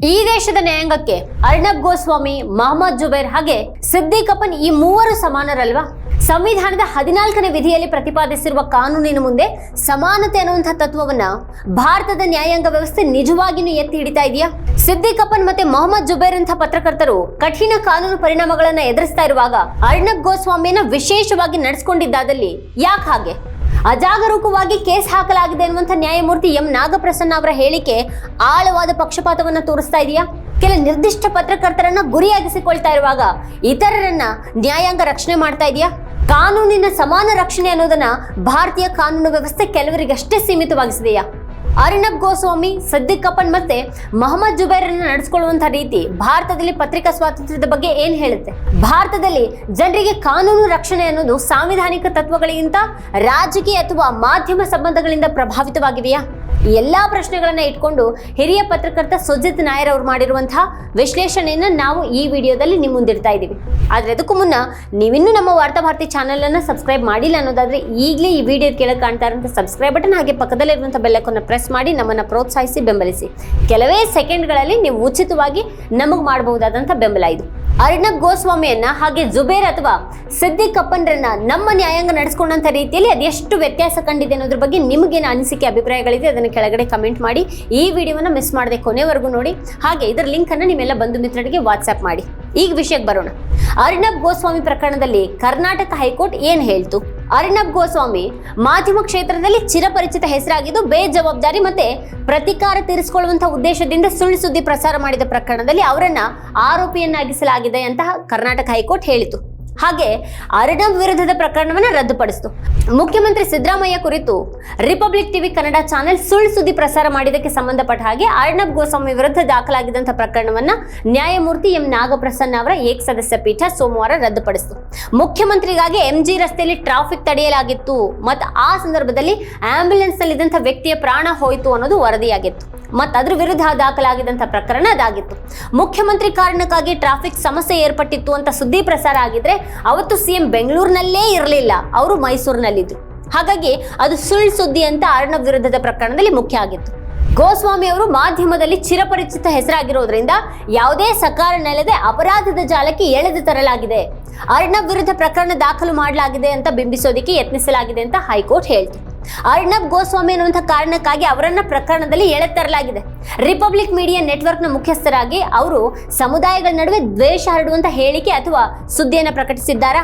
ಈ ದೇಶದ ನ್ಯಾಯಾಂಗಕ್ಕೆ ಅರ್ಣಬ್ ಗೋಸ್ವಾಮಿ, ಮಹಮ್ಮದ್ ಜುಬೇರ್ ಹಾಗೆ ಸಿದ್ದಿಕ್ ಅಪ್ಪನ್ ಈ ಮೂವರು ಸಮಾನರಲ್ವಾ? ಸಂವಿಧಾನದ ಹದಿನಾಲ್ಕನೇ ವಿಧಿಯಲ್ಲಿ ಪ್ರತಿಪಾದಿಸಿರುವ ಕಾನೂನಿನ ಮುಂದೆ ಸಮಾನತೆ ಅನ್ನುವಂತಹ ತತ್ವವನ್ನ ಭಾರತದ ನ್ಯಾಯಾಂಗ ವ್ಯವಸ್ಥೆ ನಿಜವಾಗಿಯೂ ಎತ್ತಿ ಹಿಡಿತಾ ಇದೆಯಾ? ಸಿದ್ದಿಕ್ ಅಪ್ಪನ್ ಮತ್ತೆ ಮೊಹಮ್ಮದ್ ಜುಬೇರ್ ಅಂತ ಪತ್ರಕರ್ತರು ಕಠಿಣ ಕಾನೂನು ಪರಿಣಾಮಗಳನ್ನ ಎದುರಿಸ್ತಾ ಇರುವಾಗ ಅರ್ಣಬ್ ಗೋಸ್ವಾಮಿಯನ್ನ ವಿಶೇಷವಾಗಿ ನಡೆಸ್ಕೊಂಡಿದ್ದಾದಲ್ಲಿ ಯಾಕೆ ಹಾಗೆ? ಅಜಾಗರೂಕವಾಗಿ ಕೇಸ್ ಹಾಕಲಾಗಿದೆ ಅನ್ನುವಂಥ ನ್ಯಾಯಮೂರ್ತಿ ಎಂ ನಾಗಪ್ರಸನ್ನ ಅವರ ಹೇಳಿಕೆ ಆಳವಾದ ಪಕ್ಷಪಾತವನ್ನು ತೋರಿಸ್ತಾ ಇದೆಯಾ? ಕೆಲ ನಿರ್ದಿಷ್ಟ ಪತ್ರಕರ್ತರನ್ನ ಗುರಿಯಾಗಿಸಿಕೊಳ್ತಾ ಇರುವಾಗ ಇತರರನ್ನ ನ್ಯಾಯಾಂಗ ರಕ್ಷಣೆ ಮಾಡ್ತಾ ಇದೆಯಾ? ಕಾನೂನಿನ ಸಮಾನ ರಕ್ಷಣೆ ಅನ್ನೋದನ್ನ ಭಾರತೀಯ ಕಾನೂನು ವ್ಯವಸ್ಥೆ ಕೆಲವರಿಗಷ್ಟೇ ಸೀಮಿತವಾಗಿಸಿದೆಯಾ? ಅರ್ಣಬ್ ಗೋಸ್ವಾಮಿ, ಸದ್ದಿಕ್ ಕಪನ್ ಮತ್ತೆ ಮಹಮ್ಮದ್ ಜುಬೈರನ್ನ ನಡೆಸಿಕೊಳ್ಳುವಂತಹ ರೀತಿ ಭಾರತದಲ್ಲಿ ಪತ್ರಿಕಾ ಸ್ವಾತಂತ್ರ್ಯದ ಬಗ್ಗೆ ಏನ್ ಹೇಳುತ್ತೆ? ಭಾರತದಲ್ಲಿ ಜನರಿಗೆ ಕಾನೂನು ರಕ್ಷಣೆ ಅನ್ನೋದು ಸಾಂವಿಧಾನಿಕ ತತ್ವಗಳಿಗಿಂತ ರಾಜಕೀಯ ಅಥವಾ ಮಾಧ್ಯಮ ಸಂಬಂಧಗಳಿಂದ ಪ್ರಭಾವಿತವಾಗಿದೆಯಾ ಎಲ್ಲಾ ಪ್ರಶ್ನೆಗಳನ್ನು ಇಟ್ಕೊಂಡು ಹಿರಿಯ ಪತ್ರಕರ್ತ ಸುಜಿತ್ ನಾಯರ್ ಅವರು ಮಾಡಿರುವಂತಹ ವಿಶ್ಲೇಷಣೆಯನ್ನು ನಾವು ಈ ವಿಡಿಯೋದಲ್ಲಿ ನಿಮ್ಮ ಮುಂದಿಡ್ತಾ ಇದ್ದೀವಿ ಆದ್ರೆ ಅದಕ್ಕೂ ಮುನ್ನ ನೀವಿನ್ನೂ ನಮ್ಮ ವಾರ್ತಾ ಭಾರತಿ ಚಾನೆಲ್ ಅನ್ನ ಸಬ್ಸ್ಕ್ರೈಬ್ ಮಾಡಿಲ್ಲ ಅನ್ನೋದಾದ್ರೆ ಈಗಲೇ ಈ ವಿಡಿಯೋ ಕೆಳಗೆ ಕಾಣ್ತಾ ಇರುವಂಥ ಸಬ್ಸ್ಕ್ರೈಬ್ ಬಟನ್ ಹಾಗೆ ಪಕ್ಕದಲ್ಲಿರುವಂಥ ಬೆಲ್ಲಕ್ಕನ್ನು ಪ್ರೆಸ್ ಮಾಡಿ ನಮ್ಮನ್ನ ಪ್ರೋತ್ಸಾಹಿಸಿ ಬೆಂಬಲಿಸಿ. ಕೆಲವೇ ಸೆಕೆಂಡ್ಗಳಲ್ಲಿ ನೀವು ಉಚಿತವಾಗಿ ನಮಗೆ ಮಾಡಬಹುದಾದಂಥ ಬೆಂಬಲ ಇದು. ಅರ್ಣಬ್ ಗೋಸ್ವಾಮಿಯನ್ನ ಹಾಗೆ ಜುಬೇರ್ ಅಥವಾ ಸಿದ್ದಿಕ್ ಕಪ್ಪನ್ರನ್ನ ನಮ್ಮ ನ್ಯಾಯಾಂಗ ನಡೆಸ್ಕೊಂಡಂತ ರೀತಿಯಲ್ಲಿ ಅದೆಷ್ಟು ವ್ಯತ್ಯಾಸ ಕಂಡಿದೆ ಅನ್ನೋದ್ರ ಬಗ್ಗೆ ನಿಮಗೇನು ಅನಿಸಿಕೆ, ಅಭಿಪ್ರಾಯಗಳಿದೆ, ಅದನ್ನು ಕೆಳಗಡೆ ಕಮೆಂಟ್ ಮಾಡಿ. ಈ ವಿಡಿಯೋನ ಮಿಸ್ ಮಾಡದೆ ಕೊನೆವರೆಗೂ ನೋಡಿ. ಹಾಗೆ ಇದರ ಲಿಂಕ್ ಅನ್ನ ನಿಮ್ಮೆಲ್ಲ ಬಂಧು ಮಿತ್ರರಿಗೆ ವಾಟ್ಸ್ಆ್ಯಪ್ ಮಾಡಿ. ಈಗ ವಿಷಯಕ್ಕೆ ಬರೋಣ. ಅರ್ಣಬ್ ಗೋಸ್ವಾಮಿ ಪ್ರಕರಣದಲ್ಲಿ ಕರ್ನಾಟಕ ಹೈಕೋರ್ಟ್ ಏನು ಹೇಳ್ತು? ಅರ್ಣಬ್ ಗೋಸ್ವಾಮಿ ಮಾಧ್ಯಮ ಕ್ಷೇತ್ರದಲ್ಲಿ ಚಿರಪರಿಚಿತ ಹೆಸರಾಗಿದ್ದು ಬೇಜವಾಬ್ದಾರಿ ಮತ್ತೆ ಪ್ರತಿಕಾರ ತೀರಿಸಿಕೊಳ್ಳುವಂತಹ ಉದ್ದೇಶದಿಂದ ಸುಳ್ಳು ಸುದ್ದಿ ಪ್ರಸಾರ ಮಾಡಿದ ಪ್ರಕರಣದಲ್ಲಿ ಅವರನ್ನ ಆರೋಪಿಯನ್ನಾಗಿಸಲಾಗಿದೆ ಅಂತ ಕರ್ನಾಟಕ ಹೈಕೋರ್ಟ್ ಹೇಳಿತು. ಹಾಗೆ ಅರ್ಣಬ್ ವಿರುದ್ಧದ ಪ್ರಕರಣವನ್ನು ರದ್ದುಪಡಿಸಿತು. ಮುಖ್ಯಮಂತ್ರಿ ಸಿದ್ದರಾಮಯ್ಯ ಕುರಿತು ರಿಪಬ್ಲಿಕ್ ಟಿವಿ ಕನ್ನಡ ಚಾನೆಲ್ ಸುಳ್ಳು ಸುದ್ದಿ ಪ್ರಸಾರ ಮಾಡಿದ್ದಕ್ಕೆ ಸಂಬಂಧಪಟ್ಟ ಹಾಗೆ ಅರ್ಣಬ್ ಗೋಸ್ವಾಮಿ ವಿರುದ್ಧ ದಾಖಲಾಗಿದ್ದಂತಹ ಪ್ರಕರಣವನ್ನು ನ್ಯಾಯಮೂರ್ತಿ ಎಂ ನಾಗಪ್ರಸನ್ನ ಅವರ ಏಕಸದಸ್ಯ ಪೀಠ ಸೋಮವಾರ ರದ್ದುಪಡಿಸಿತು. ಮುಖ್ಯಮಂತ್ರಿಗಾಗಿ ಎಂಜಿ ರಸ್ತೆಯಲ್ಲಿ ಟ್ರಾಫಿಕ್ ತಡೆಯಲಾಗಿತ್ತು. ಮತ್ತು ಆ ಸಂದರ್ಭದಲ್ಲಿ ಆಂಬ್ಯುಲೆನ್ಸ್ ವ್ಯಕ್ತಿಯ ಪ್ರಾಣ ಹೋಯಿತು ಅನ್ನೋದು ವರದಿಯಾಗಿತ್ತು. ಮತ್ತು ಅದ್ರ ವಿರುದ್ಧ ದಾಖಲಾಗಿದ್ದಂಥ ಪ್ರಕರಣ ಅದಾಗಿತ್ತು. ಮುಖ್ಯಮಂತ್ರಿ ಕಾರಣಕ್ಕಾಗಿ ಟ್ರಾಫಿಕ್ ಸಮಸ್ಯೆ ಏರ್ಪಟ್ಟಿತ್ತು ಅಂತ ಸುದ್ದಿ ಪ್ರಸಾರ ಆಗಿದ್ರೆ ಅವತ್ತು ಸಿಎಂ ಬೆಂಗಳೂರಿನಲ್ಲೇ ಇರಲಿಲ್ಲ, ಅವರು ಮೈಸೂರಿನಲ್ಲಿದ್ದರು ಹಾಗಾಗಿ ಅದು ಸುಳ್ಳು ಸುದ್ದಿ ಅಂತ ಅರ್ಣಬ್ ವಿರುದ್ಧದ ಪ್ರಕರಣದಲ್ಲಿ ಮುಖ್ಯ ಆಗಿತ್ತು. ಗೋಸ್ವಾಮಿ ಅವರು ಮಾಧ್ಯಮದಲ್ಲಿ ಚಿರಪರಿಚಿತ ಹೆಸರಾಗಿರೋದ್ರಿಂದ ಯಾವುದೇ ನೆಲೆದೆ ಅಪರಾಧದ ಜಾಲಕ್ಕೆ ಎಳೆದು ತರಲಾಗಿದೆ. ಅರ್ಣಬ್ ವಿರುದ್ಧ ಪ್ರಕರಣ ದಾಖಲು ಮಾಡಲಾಗಿದೆ ಅಂತ ಬಿಂಬಿಸೋದಕ್ಕೆ ಯತ್ನಿಸಲಾಗಿದೆ ಅಂತ ಹೈಕೋರ್ಟ್ ಹೇಳ್ತು. ಅರ್ಣಬ್ ಗೋಸ್ವಾಮಿ ಅನ್ನುವಂಥ ಕಾರಣಕ್ಕಾಗಿ ಅವರನ್ನ ಪ್ರಕರಣದಲ್ಲಿ ಎಳೆತರಲಾಗಿದೆ. ರಿಪಬ್ಲಿಕ್ ಮೀಡಿಯಾ ನೆಟ್ವರ್ಕ್ನ ಮುಖ್ಯಸ್ಥರಾಗಿ ಅವರು ಸಮುದಾಯಗಳ ನಡುವೆ ದ್ವೇಷ ಹರಡುವಂಥ ಹೇಳಿಕೆ ಅಥವಾ ಸುದ್ದಿಯನ್ನು ಪ್ರಕಟಿಸಿದ್ದಾರಾ?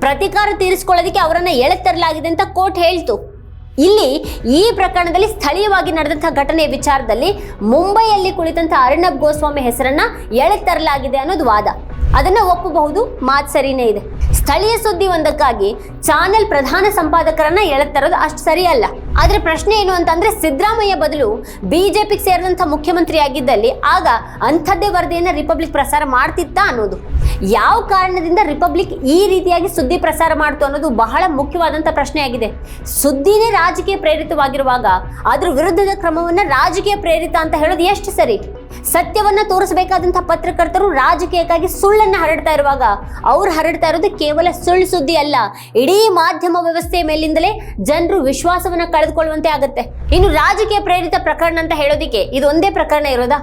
ಪ್ರತಿಕಾರ ತೀರಿಸಿಕೊಳ್ಳೋದಕ್ಕೆ ಅವರನ್ನ ಎಳೆತರಲಾಗಿದೆ ಅಂತ ಕೋರ್ಟ್ ಹೇಳ್ತು. ಇಲ್ಲಿ ಈ ಪ್ರಕರಣದಲ್ಲಿ ಸ್ಥಳೀಯವಾಗಿ ನಡೆದಂತಹ ಘಟನೆಯ ವಿಚಾರದಲ್ಲಿ ಮುಂಬೈಯಲ್ಲಿ ಕುಳಿತಂತಹ ಅರ್ಣಬ್ ಗೋಸ್ವಾಮಿ ಹೆಸರನ್ನ ಎಳೆತರಲಾಗಿದೆ ಅನ್ನೋದು ವಾದ. ಅದನ್ನ ಒಪ್ಪಬಹುದು? ಮಾತು ಸರಿನೇ ಇದೆ. ಸ್ಥಳೀಯ ಸುದ್ದಿ ಒಂದಕ್ಕಾಗಿ ಚಾನೆಲ್ ಪ್ರಧಾನ ಸಂಪಾದಕರನ್ನ ಎಳೆತರೋದು ಅಷ್ಟು ಸರಿಯಲ್ಲ. ಆದ್ರೆ ಪ್ರಶ್ನೆ ಏನು ಅಂತಂದ್ರೆ ಸಿದ್ದರಾಮಯ್ಯ ಬದಲು ಬಿಜೆಪಿಗೆ ಸೇರಿದಂಥ ಮುಖ್ಯಮಂತ್ರಿ ಆಗಿದ್ದಲ್ಲಿ ಆಗ ಅಂಥದ್ದೇ ವರದಿಯನ್ನ ರಿಪಬ್ಲಿಕ್ ಪ್ರಸಾರ ಮಾಡ್ತಿತ್ತಾ ಅನ್ನೋದು. ಯಾವ ಕಾರಣದಿಂದ ರಿಪಬ್ಲಿಕ್ ಈ ರೀತಿಯಾಗಿ ಸುದ್ದಿ ಪ್ರಸಾರ ಮಾಡ್ತು ಅನ್ನೋದು ಬಹಳ ಮುಖ್ಯವಾದಂಥ ಪ್ರಶ್ನೆಯಾಗಿದೆ. ಸುದ್ದಿನೇ ರಾಜಕೀಯ ಪ್ರೇರಿತವಾಗಿರುವಾಗ ಅದ್ರ ವಿರುದ್ಧದ ಕ್ರಮವನ್ನ ರಾಜಕೀಯ ಪ್ರೇರಿತ ಅಂತ ಹೇಳೋದು ಎಷ್ಟು ಸರಿ? ಸತ್ಯವನ್ನ ತೋರಿಸಬೇಕಾದಂಥ ಪತ್ರಕರ್ತರು ರಾಜಕೀಯಕ್ಕಾಗಿ ಸುಳ್ಳನ್ನ ಹರಡ್ತಾ ಇರುವಾಗ ಅವ್ರು ಹರಡ್ತಾ ಇರೋದು ಕೇವಲ ಸುಳ್ಳು ಸುದ್ದಿ ಅಲ್ಲ, ಇಡೀ ಮಾಧ್ಯಮ ವ್ಯವಸ್ಥೆಯ ಮೇಲಿಂದಲೇ ಜನರು ವಿಶ್ವಾಸವನ್ನ ಕಳೆದುಕೊಳ್ಳುವಂತೆ ಆಗುತ್ತೆ. ಇನ್ನು ರಾಜಕೀಯ ಪ್ರೇರಿತ ಪ್ರಕರಣ ಅಂತ ಹೇಳೋದಿಕ್ಕೆ ಇದೊಂದೇ ಪ್ರಕರಣ ಇರೋದಾ?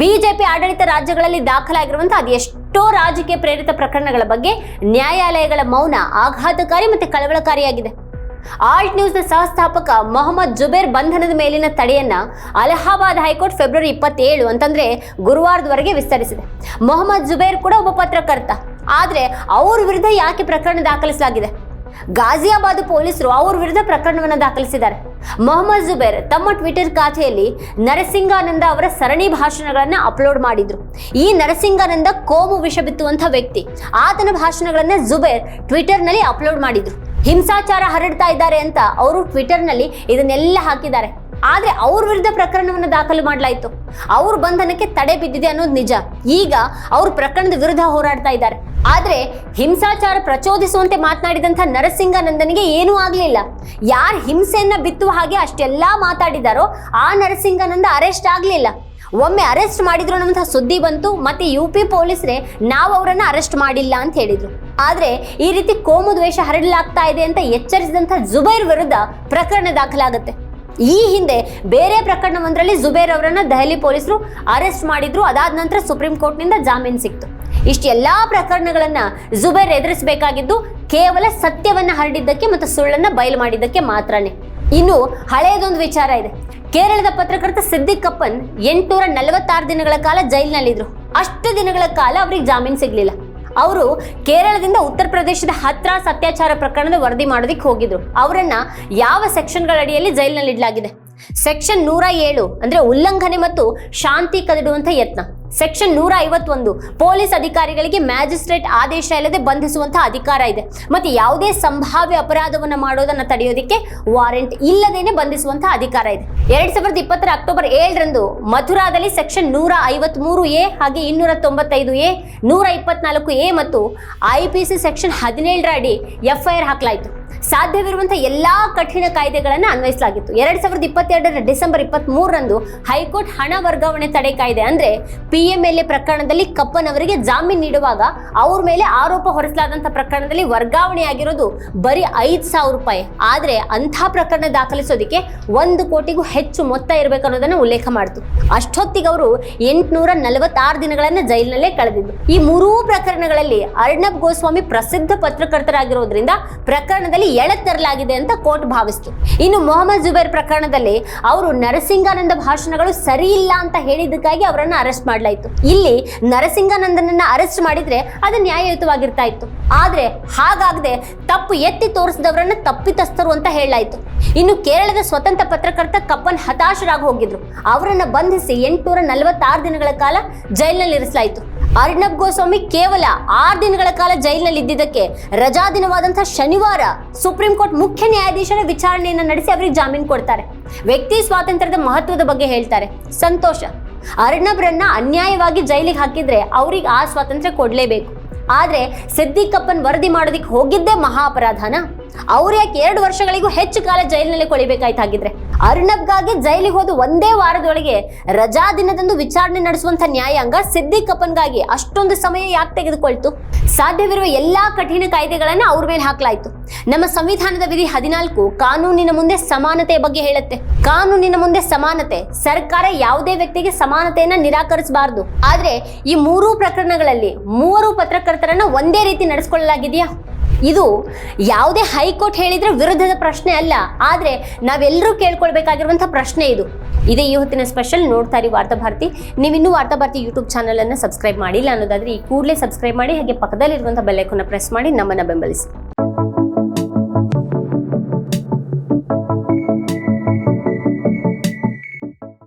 ಬಿಜೆಪಿ ಆಡಳಿತ ರಾಜ್ಯಗಳಲ್ಲಿ ದಾಖಲಾಗಿರುವಂತಹ ಅದೆಷ್ಟೋ ರಾಜಕೀಯ ಪ್ರೇರಿತ ಪ್ರಕರಣಗಳ ಬಗ್ಗೆ ನ್ಯಾಯಾಲಯಗಳ ಮೌನ ಆಘಾತಕಾರಿ ಮತ್ತು ಕಳವಳಕಾರಿಯಾಗಿದೆ. ಆಲ್ಟ್ ನ್ಯೂಸ್ನ ಸಹಸ್ಥಾಪಕ ಮೊಹಮ್ಮದ್ ಜುಬೇರ್ ಬಂಧನದ ಮೇಲಿನ ತಡೆಯನ್ನ ಅಲಹಾಬಾದ್ ಹೈಕೋರ್ಟ್ ಫೆಬ್ರವರಿ ಇಪ್ಪತ್ತೇಳು ಅಂತಂದ್ರೆ ಗುರುವಾರದವರೆಗೆ ವಿಸ್ತರಿಸಿದೆ. ಮೊಹಮ್ಮದ್ ಜುಬೇರ್ ಕೂಡ ಒಬ್ಬ ಪತ್ರಕರ್ತ. ಆದರೆ ಅವ್ರ ವಿರುದ್ಧ ಯಾಕೆ ಪ್ರಕರಣ ದಾಖಲಿಸಲಾಗಿದೆ? ಗಾಜಿಯಾಬಾದ್ ಪೊಲೀಸರು ಅವ್ರ ವಿರುದ್ಧ ಪ್ರಕರಣವನ್ನು ದಾಖಲಿಸಿದ್ದಾರೆ. ಮೊಹಮ್ಮದ್ ಜುಬೇರ್ ತಮ್ಮ ಟ್ವಿಟರ್ ಖಾತೆಯಲ್ಲಿ ನರಸಿಂಗಾನಂದ ಅವರ ಸರಣಿ ಭಾಷಣಗಳನ್ನು ಅಪ್ಲೋಡ್ ಮಾಡಿದ್ರು. ಈ ನರಸಿಂಗಾನಂದ ಕೋಮು ವಿಷ ಬಿತ್ತುವಂತ ವ್ಯಕ್ತಿ. ಆತನ ಭಾಷಣಗಳನ್ನ ಜುಬೇರ್ ಟ್ವಿಟರ್ನಲ್ಲಿ ಅಪ್ಲೋಡ್ ಮಾಡಿದ್ರು. ಹಿಂಸಾಚಾರ ಹರಡ್ತಾ ಇದ್ದಾರೆ ಅಂತ ಅವರು ಟ್ವಿಟರ್ನಲ್ಲಿ ಇದನ್ನೆಲ್ಲ ಹಾಕಿದ್ದಾರೆ. ಆದ್ರೆ ಅವ್ರ ವಿರುದ್ಧ ಪ್ರಕರಣವನ್ನು ದಾಖಲು ಮಾಡಲಾಯಿತು. ಅವ್ರ ಬಂಧನಕ್ಕೆ ತಡೆ ಬಿದ್ದಿದೆ ಅನ್ನೋದು ನಿಜ. ಈಗ ಅವ್ರ ಪ್ರಕರಣದ ವಿರುದ್ಧ ಹೋರಾಡ್ತಾ ಇದ್ದಾರೆ. ಆದ್ರೆ ಹಿಂಸಾಚಾರ ಪ್ರಚೋದಿಸುವಂತೆ ಮಾತನಾಡಿದಂಥ ನರಸಿಂಗಾನಂದನಿಗೆ ಏನೂ ಆಗ್ಲಿಲ್ಲ. ಯಾರು ಹಿಂಸೆಯನ್ನ ಬಿತ್ತುವ ಹಾಗೆ ಅಷ್ಟೆಲ್ಲಾ ಮಾತಾಡಿದಾರೋ ಆ ನರಸಿಂಗಾನಂದ ಅರೆಸ್ಟ್ ಆಗ್ಲಿಲ್ಲ. ಒಮ್ಮೆ ಅರೆಸ್ಟ್ ಮಾಡಿದ್ರು ಅನ್ನುವಂಥ ಸುದ್ದಿ ಬಂತು, ಮತ್ತೆ ಯು ಪಿ ಪೊಲೀಸರೇ ನಾವು ಅವರನ್ನ ಅರೆಸ್ಟ್ ಮಾಡಿಲ್ಲ ಅಂತ ಹೇಳಿದ್ರು. ಆದ್ರೆ ಈ ರೀತಿ ಕೋಮು ದ್ವೇಷ ಹರಡಲಾಗ್ತಾ ಇದೆ ಅಂತ ಎಚ್ಚರಿಸಿದಂಥ ಜುಬೈರ್ ವಿರುದ್ಧ ಪ್ರಕರಣ ದಾಖಲಾಗುತ್ತೆ. ಈ ಹಿಂದೆ ಬೇರೆ ಪ್ರಕರಣವೊಂದರಲ್ಲಿ ಜುಬೇರ್ ಅವರನ್ನು ದೆಹಲಿ ಪೊಲೀಸರು ಅರೆಸ್ಟ್ ಮಾಡಿದ್ರು. ಅದಾದ ನಂತರ ಸುಪ್ರೀಂ ಕೋರ್ಟ್ನಿಂದ ಜಾಮೀನು ಸಿಕ್ತು. ಇಷ್ಟೆಲ್ಲ ಪ್ರಕರಣಗಳನ್ನು ಜುಬೇರ್ ಎದುರಿಸಬೇಕಾಗಿದ್ದು ಕೇವಲ ಸತ್ಯವನ್ನು ಹರಡಿದ್ದಕ್ಕೆ ಮತ್ತು ಸುಳ್ಳನ್ನು ಬಯಲು ಮಾಡಿದ್ದಕ್ಕೆ ಮಾತ್ರನೇ. ಇನ್ನು ಹಳೆಯದೊಂದು ವಿಚಾರ ಇದೆ. ಕೇರಳದ ಪತ್ರಕರ್ತ ಸಿದ್ದಿಕ್ ಕಪ್ಪನ್ ಎಂಟುನೂರ ನಲವತ್ತಾರು ದಿನಗಳ ಕಾಲ ಜೈಲಿನಲ್ಲಿದ್ರು. ಅಷ್ಟು ದಿನಗಳ ಕಾಲ ಅವ್ರಿಗೆ ಜಾಮೀನು ಸಿಗ್ಲಿಲ್ಲ. ಅವರು ಕೇರಳದಿಂದ ಉತ್ತರ ಪ್ರದೇಶದ ಹತ್ರಾಸ್ ಅತ್ಯಾಚಾರ ಪ್ರಕರಣದ ವರದಿ ಮಾಡೋದಕ್ಕೆ ಹೋಗಿದ್ರು. ಅವರನ್ನ ಯಾವ ಸೆಕ್ಷನ್ಗಳ ಅಡಿಯಲ್ಲಿ ಜೈಲಿನಲ್ಲಿ ಇಡಲಾಗಿದೆ ಸೆಕ್ಷನ್ ನೂರ ಏಳು ಅಂದ್ರೆ ಉಲ್ಲಂಘನೆ ಮತ್ತು ಶಾಂತಿ ಕದಡುವಂತ ಯತ್ನ. ಸೆಕ್ಷನ್ ನೂರ ಐವತ್ತೊಂದು ಪೊಲೀಸ್ ಅಧಿಕಾರಿಗಳಿಗೆ ಮ್ಯಾಜಿಸ್ಟ್ರೇಟ್ ಆದೇಶ ಇಲ್ಲದೆ ಬಂಧಿಸುವಂತಹ ಅಧಿಕಾರ ಇದೆ. ಮತ್ತೆ ಯಾವುದೇ ಸಂಭಾವ್ಯ ಅಪರಾಧವನ್ನ ಮಾಡೋದನ್ನ ತಡೆಯೋದಕ್ಕೆ ವಾರೆಂಟ್ ಇಲ್ಲದೇನೆ ಬಂಧಿಸುವಂತಹ ಅಧಿಕಾರ ಇದೆ. ಎರಡ್ ಸಾವಿರದ ಇಪ್ಪತ್ತರ ಅಕ್ಟೋಬರ್ ಏಳರಂದು ಮಥುರಾದಲ್ಲಿ ಸೆಕ್ಷನ್ ನೂರ ಐವತ್ಮೂರು ಎ ಹಾಗೆ ಇನ್ನೂರ ತೊಂಬತ್ತೈದು ಎ ನೂರ ಇಪ್ಪತ್ನಾಲ್ಕು ಎ ಮತ್ತು ಐ ಪಿ ಸಿ ಸೆಕ್ಷನ್ ಹದಿನೇಳರ ಅಡಿ ಎಫ್ಐಆರ್ ಹಾಕಲಾಯಿತು. ಸಾಧ್ಯವಿರುವಂತಹ ಎಲ್ಲಾ ಕಠಿಣ ಕಾಯ್ದೆಗಳನ್ನು ಅನ್ವಯಿಸಲಾಗಿತ್ತು. ಎರಡ್ ಸಾವಿರದ ಇಪ್ಪತ್ತೆರಡರ ಡಿಸೆಂಬರ್ ಇಪ್ಪತ್ತ್ ಮೂರರಂದು ಹೈಕೋರ್ಟ್ ಹಣ ವರ್ಗಾವಣೆ ತಡೆ ಕಾಯ್ದೆ ಅಂದ್ರೆ ಪಿ ಎಂ ಎಲ್ ಎ ಪ್ರಕರಣದಲ್ಲಿ ಕಪ್ಪನ್ ಅವರಿಗೆ ಜಾಮೀನು ನೀಡುವಾಗ ಅವ್ರ ಮೇಲೆ ಆರೋಪ ಹೊರಿಸಲಾದಂತಹ ಪ್ರಕರಣದಲ್ಲಿ ವರ್ಗಾವಣೆ ಆಗಿರೋದು ಬರೀ ಐದ್ ಸಾವಿರ ರೂಪಾಯಿ. ಆದ್ರೆ ಅಂಥ ಪ್ರಕರಣ ದಾಖಲಿಸೋದಕ್ಕೆ ಒಂದು ಕೋಟಿಗೂ ಹೆಚ್ಚು ಮೊತ್ತ ಇರಬೇಕು ಅನ್ನೋದನ್ನ ಉಲ್ಲೇಖ ಮಾಡಿತು. ಅಷ್ಟೊತ್ತಿಗೆ ಅವರು ಎಂಟುನೂರ ನಲವತ್ತಾರು ದಿನಗಳನ್ನ ಜೈಲಿನಲ್ಲೇ ಕಳೆದಿದ್ದು. ಈ ಮೂರೂ ಪ್ರಕರಣಗಳಲ್ಲಿ ಅರ್ಣಬ್ ಗೋಸ್ವಾಮಿ ಪ್ರಸಿದ್ಧ ಪತ್ರಕರ್ತರಾಗಿರೋದ್ರಿಂದ ಪ್ರಕರಣದಲ್ಲಿ ಎಳೆತರಲಾಗಿದೆ ಅಂತ ಕೋರ್ಟ್ ಭಾವಿಸಿತು. ಇನ್ನು ಮೊಹಮ್ಮದ್ ಜುಬೇರ್ ಪ್ರಕರಣದಲ್ಲಿ ಅವರು ನರಸಿಂಗಾನಂದ ಭಾಷಣಗಳು ಸರಿ ಇಲ್ಲ ಅಂತ ಹೇಳಿದ್ದಕ್ಕಾಗಿ ಅವರನ್ನ ಅರೆಸ್ಟ್ ಮಾಡಲಾಯಿತು. ಇಲ್ಲಿ ನರಸಿಂಗಾನಂದನನ್ನ ಅರೆಸ್ಟ್ ಮಾಡಿದ್ರೆ ಅದು ನ್ಯಾಯಯುತವಾಗಿರ್ತಾ ಇತ್ತು ಆದ್ರೆ ಹಾಗಾಗದೆ ತಪ್ಪು ಎತ್ತಿ ತೋರಿಸಿದವರನ್ನ ತಪ್ಪಿತಸ್ಥರು ಅಂತ ಹೇಳಲಾಯಿತು. ಇನ್ನು ಕೇರಳದ ಸ್ವತಂತ್ರ ಪತ್ರಕರ್ತ ಕಪ್ಪನ್ ಹತಾಶರಾಗಿ ಹೋಗಿದ್ರು. ಅವರನ್ನ ಬಂಧಿಸಿ ಎಂಟುನೂರ ನಲವತ್ತಾರು ದಿನಗಳ ಕಾಲ ಜೈಲಿನಲ್ಲಿ ಇರಿಸಲಾಯಿತು ಅರ್ಣಬ್ ಗೋಸ್ವಾಮಿ ಕೇವಲ ಆರು ದಿನಗಳ ಕಾಲ ಜೈಲಿನಲ್ಲಿ ಇದ್ದಿದ್ದಕ್ಕೆ ರಜಾ ದಿನವಾದಂತಹ ಶನಿವಾರ ಸುಪ್ರೀಂ ಕೋರ್ಟ್ ಮುಖ್ಯ ನ್ಯಾಯಾಧೀಶರ ವಿಚಾರಣೆಯನ್ನು ನಡೆಸಿ ಅವರಿಗೆ ಜಾಮೀನು ಕೊಡ್ತಾರೆ. ವ್ಯಕ್ತಿ ಸ್ವಾತಂತ್ರ್ಯದ ಮಹತ್ವದ ಬಗ್ಗೆ ಹೇಳ್ತಾರೆ. ಸಂತೋಷ. ಅರ್ಣಬ್ರನ್ನ ಅನ್ಯಾಯವಾಗಿ ಜೈಲಿಗೆ ಹಾಕಿದ್ರೆ ಅವ್ರಿಗೆ ಆ ಸ್ವಾತಂತ್ರ್ಯ ಕೊಡಲೇಬೇಕು. ಆದ್ರೆ ಸಿದ್ದಿಕಪ್ಪನ್ ವರದಿ ಮಾಡೋದಕ್ಕೆ ಹೋಗಿದ್ದೇ ಮಹಾ ಅಪರಾಧನ ಅವ್ರು ಯಾಕೆ ಎರಡು ವರ್ಷಗಳಿಗೂ ಹೆಚ್ಚು ಕಾಲ ಜೈಲಿನಲ್ಲಿ ಕೊಳಿಬೇಕಾಯ್ತು ಹಾಗಿದ್ರೆ? ಅರ್ಣಬ್ಗಾಗಿ ಜೈಲಿಗೆ ಹೋದ ಒಂದೇ ವಾರದೊಳಗೆ ರಜಾ ದಿನದಂದು ವಿಚಾರಣೆ ನಡೆಸುವಂತ ನ್ಯಾಯಾಂಗ ಸಿದ್ದಿಕ್ ಅಪ್ಪನ್ಗಾಗಿ ಅಷ್ಟೊಂದು ಸಮಯ ಯಾಕೆ ತೆಗೆದುಕೊಳ್ತು? ಸಾಧ್ಯವಿರುವ ಎಲ್ಲಾ ಕಠಿಣ ಕಾಯ್ದೆಗಳನ್ನ ಅವ್ರ ಮೇಲೆ ಹಾಕಲಾಯ್ತು. ನಮ್ಮ ಸಂವಿಧಾನದ ವಿಧಿ ಹದಿನಾಲ್ಕು ಕಾನೂನಿನ ಮುಂದೆ ಸಮಾನತೆ ಬಗ್ಗೆ ಹೇಳುತ್ತೆ. ಕಾನೂನಿನ ಮುಂದೆ ಸಮಾನತೆ, ಸರ್ಕಾರ ಯಾವುದೇ ವ್ಯಕ್ತಿಗೆ ಸಮಾನತೆಯನ್ನ ನಿರಾಕರಿಸಬಾರದು. ಆದ್ರೆ ಈ ಮೂರೂ ಪ್ರಕರಣಗಳಲ್ಲಿ ಮೂವರು ಪತ್ರಕರ್ತರನ್ನ ಒಂದೇ ರೀತಿ ನಡೆಸ್ಕೊಳ್ಳಲಾಗಿದೆಯಾ? ಇದು ಯಾವುದೇ ಹೈಕೋರ್ಟ್ ಹೇಳಿದ್ರೆ ವಿರುದ್ಧದ ಪ್ರಶ್ನೆ ಅಲ್ಲ, ಆದರೆ ನಾವೆಲ್ಲರೂ ಕೇಳ್ಕೊಳ್ಬೇಕಾಗಿರುವಂಥ ಪ್ರಶ್ನೆ ಇದು. ಇದೇ ಈ ಹೊತ್ತಿನ ಸ್ಪೆಷಲ್ ನೋಡ್ತಾ ಇರಿ ವಾರ್ತಾ ಭಾರತಿ. ನೀವಿನ್ನೂ ವಾರ್ತಾ ಭಾರತಿ ಯೂಟ್ಯೂಬ್ ಚಾನಲನ್ನು ಸಬ್ಸ್ಕ್ರೈಬ್ ಮಾಡಿಲ್ಲ ಅನ್ನೋದಾದ್ರೆ ಈ ಕೂಡಲೇ ಸಬ್ಸ್ಕ್ರೈಬ್ ಮಾಡಿ, ಹಾಗೆ ಪಕ್ಕದಲ್ಲಿರುವಂಥ ಬೆಲ್ಲೈಕನ್ನ ಪ್ರೆಸ್ ಮಾಡಿ, ನಮ್ಮನ್ನ ಬೆಂಬಲಿಸಿ.